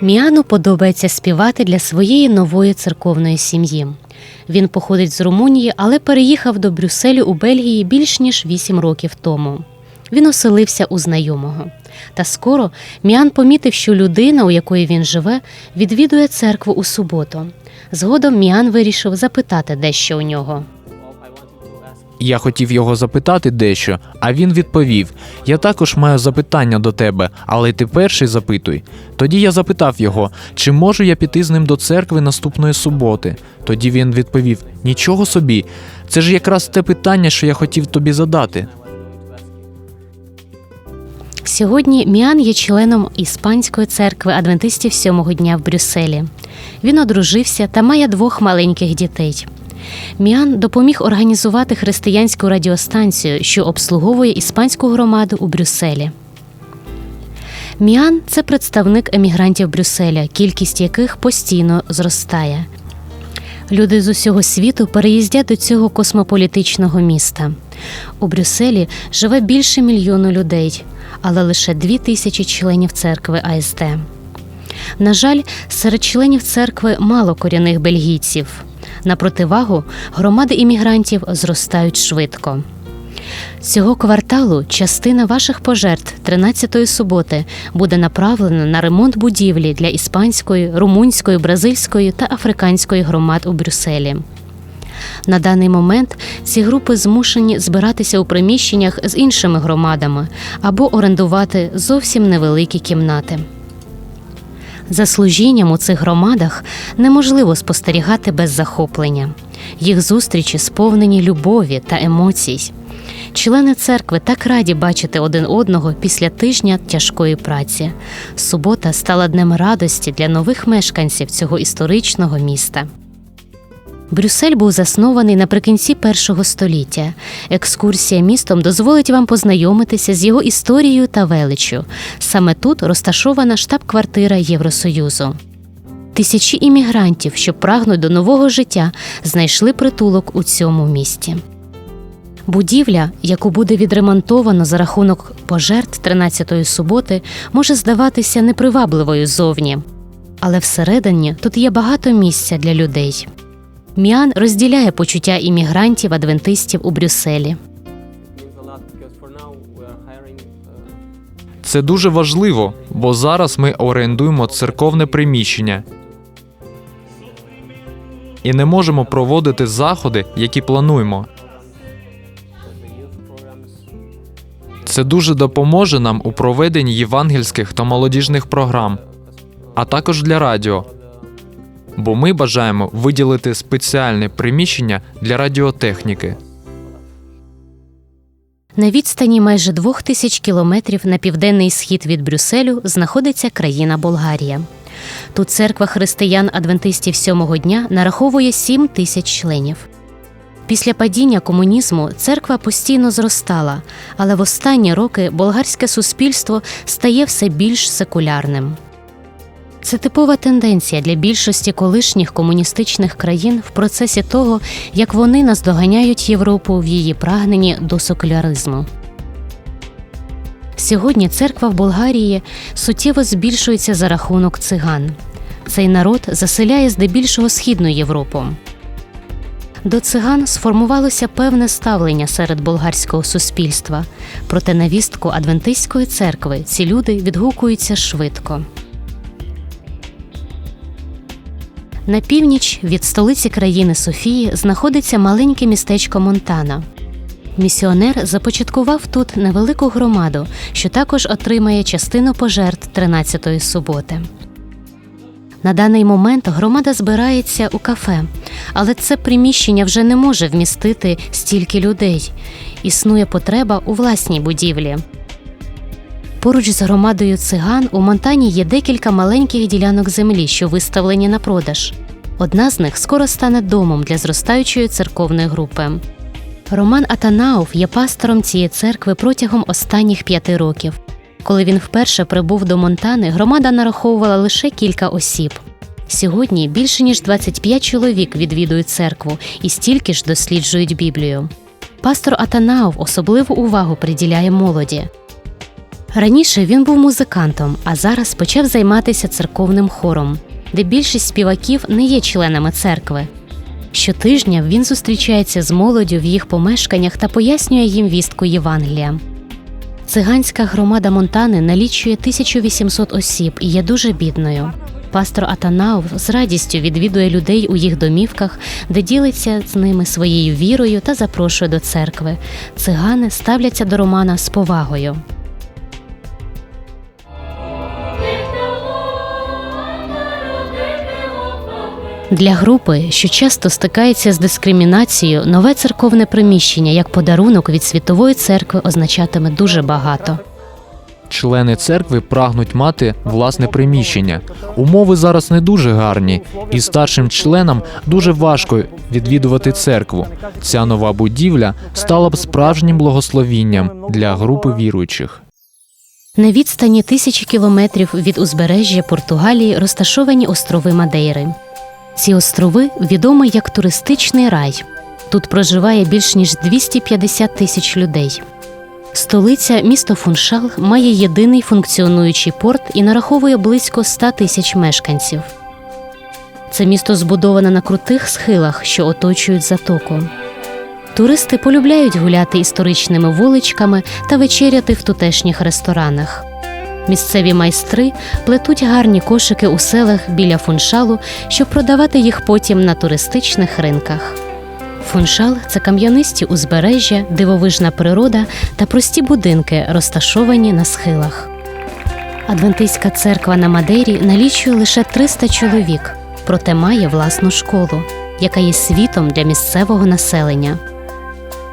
Міану подобається співати для своєї нової церковної сім'ї. Він походить з Румунії, але переїхав до Брюсселю у Бельгії більш ніж 8 років тому. Він оселився у знайомого. Та скоро Міан помітив, що людина, у якої він живе, відвідує церкву у суботу. Згодом Міан вирішив запитати дещо у нього. Я хотів його запитати дещо, а він відповів: Я також маю запитання до тебе, але ти перший запитуй. Тоді я запитав його, чи можу я піти з ним до церкви наступної суботи. Тоді він відповів: Нічого собі, це ж якраз те питання, що я хотів тобі задати. Сьогодні Міан є членом Іспанської церкви адвентистів сьомого дня в Брюсселі. Він одружився та має двох маленьких дітей. Міан допоміг організувати християнську радіостанцію, що обслуговує іспанську громаду у Брюсселі. Міан це представник емігрантів Брюсселя, кількість яких постійно зростає. Люди з усього світу переїздять до цього космополітичного міста. У Брюсселі живе більше мільйону людей, але лише дві тисячі членів церкви АСД. На жаль, серед членів церкви мало корінних бельгійців. На противагу громади іммігрантів зростають швидко. Цього кварталу частина ваших пожертв 13-ї суботи буде направлена на ремонт будівлі для іспанської, румунської, бразильської та африканської громад у Брюсселі. На даний момент ці групи змушені збиратися у приміщеннях з іншими громадами або орендувати зовсім невеликі кімнати. За служінням у цих громадах неможливо спостерігати без захоплення. Їх зустрічі сповнені любові та емоцій. Члени церкви так раді бачити один одного після тижня тяжкої праці. Субота стала днем радості для нових мешканців цього історичного міста. Брюссель був заснований наприкінці першого століття. Екскурсія містом дозволить вам познайомитися з його історією та величчю. Саме тут розташована штаб-квартира Євросоюзу. Тисячі іммігрантів, що прагнуть до нового життя, знайшли притулок у цьому місті. Будівля, яку буде відремонтовано за рахунок пожертв 13-ї суботи, може здаватися непривабливою зовні. Але всередині тут є багато місця для людей. Міан розділяє почуття іммігрантів адвентистів у Брюсселі. Це дуже важливо, бо зараз ми орендуємо церковне приміщення і не можемо проводити заходи, які плануємо. Це дуже допоможе нам у проведенні євангельських та молодіжних програм, а також для радіо. Бо ми бажаємо виділити спеціальне приміщення для радіотехніки. На відстані майже двох тисяч кілометрів на південний схід від Брюсселю знаходиться країна Болгарія. Тут церква християн адвентистів сьомого дня нараховує 7 тисяч членів. Після падіння комунізму церква постійно зростала, але в останні роки болгарське суспільство стає все більш секулярним. Це типова тенденція для більшості колишніх комуністичних країн в процесі того, як вони наздоганяють Європу в її прагненні до секуляризму. Сьогодні церква в Болгарії суттєво збільшується за рахунок циган. Цей народ заселяє здебільшого східну Європу. До циган сформувалося певне ставлення серед болгарського суспільства, проте на вістку адвентистської церкви ці люди відгукуються швидко. На північ від столиці країни Софії знаходиться маленьке містечко Монтана. Місіонер започаткував тут невелику громаду, що також отримає частину пожертв 13-ї суботи. На даний момент громада збирається у кафе, але це приміщення вже не може вмістити стільки людей. Існує потреба у власній будівлі. Поруч з громадою циган у Монтані є декілька маленьких ділянок землі, що виставлені на продаж. Одна з них скоро стане домом для зростаючої церковної групи. Роман Атанауф є пастором цієї церкви протягом останніх п'яти років. Коли він вперше прибув до Монтани, громада нараховувала лише кілька осіб. Сьогодні більше ніж 25 чоловік відвідують церкву і стільки ж досліджують Біблію. Пастор Атанауф особливу увагу приділяє молоді. Раніше він був музикантом, а зараз почав займатися церковним хором, де більшість співаків не є членами церкви. Щотижня він зустрічається з молоддю в їх помешканнях та пояснює їм вістку Євангелія. Циганська громада Монтани налічує 1800 осіб і є дуже бідною. Пастор Атанаув з радістю відвідує людей у їх домівках, де ділиться з ними своєю вірою та запрошує до церкви. Цигани ставляться до Романа з повагою. Для групи, що часто стикається з дискримінацією, нове церковне приміщення як подарунок від світової церкви означатиме дуже багато. Члени церкви прагнуть мати власне приміщення. Умови зараз не дуже гарні, і старшим членам дуже важко відвідувати церкву. Ця нова будівля стала б справжнім благословінням для групи віруючих. На відстані тисячі кілометрів від узбережжя Португалії розташовані острови Мадейри. Ці острови відомі як туристичний рай. Тут проживає більш ніж 250 тисяч людей. Столиця місто Фуншал має єдиний функціонуючий порт і нараховує близько 100 тисяч мешканців. Це місто збудоване на крутих схилах, що оточують затоку. Туристи полюбляють гуляти історичними вуличками та вечеряти в тутешніх ресторанах. Місцеві майстри плетуть гарні кошики у селах біля фуншалу, щоб продавати їх потім на туристичних ринках. Фуншал це кам'янисті узбережжя, дивовижна природа та прості будинки, розташовані на схилах. Адвентистська церква на Мадейрі налічує лише 300 чоловік, проте має власну школу, яка є світом для місцевого населення.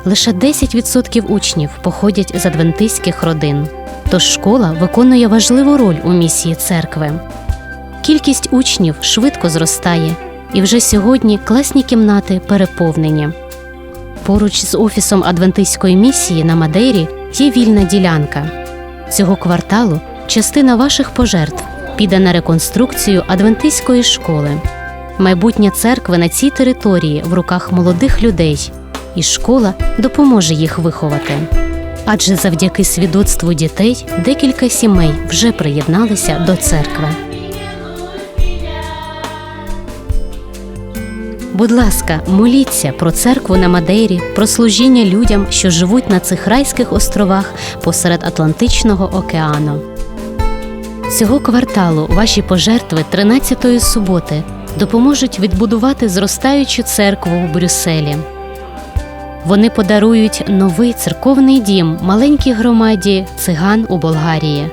Лише 10% учнів походять з адвентистських родин, тож школа виконує важливу роль у місії церкви. Кількість учнів швидко зростає, і вже сьогодні класні кімнати переповнені. Поруч з офісом адвентистської місії на Мадейрі є вільна ділянка. Цього кварталу частина ваших пожертв піде на реконструкцію адвентистської школи. Майбутнє церкви на цій території в руках молодих людей, і школа допоможе їх виховати. Адже завдяки свідоцтву дітей декілька сімей вже приєдналися до церкви. Будь ласка, моліться про церкву на Мадейрі, про служіння людям, що живуть на цих райських островах посеред Атлантичного океану. Цього кварталу ваші пожертви 13-ї суботи допоможуть відбудувати зростаючу церкву у Брюсселі. Вони подарують новий церковний дім маленькій громаді циган у Болгарії,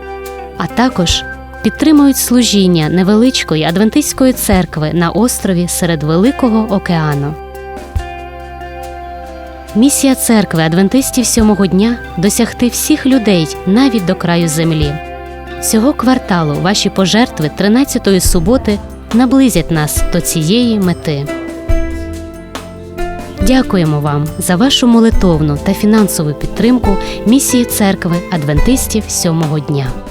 а також підтримують служіння невеличкої адвентистської церкви на острові серед Великого океану. Місія церкви адвентистів сьомого дня досягти всіх людей навіть до краю землі. Цього кварталу ваші пожертви 13-ї суботи наблизять нас до цієї мети. Дякуємо вам за вашу молитовну та фінансову підтримку місії церкви адвентистів сьомого дня.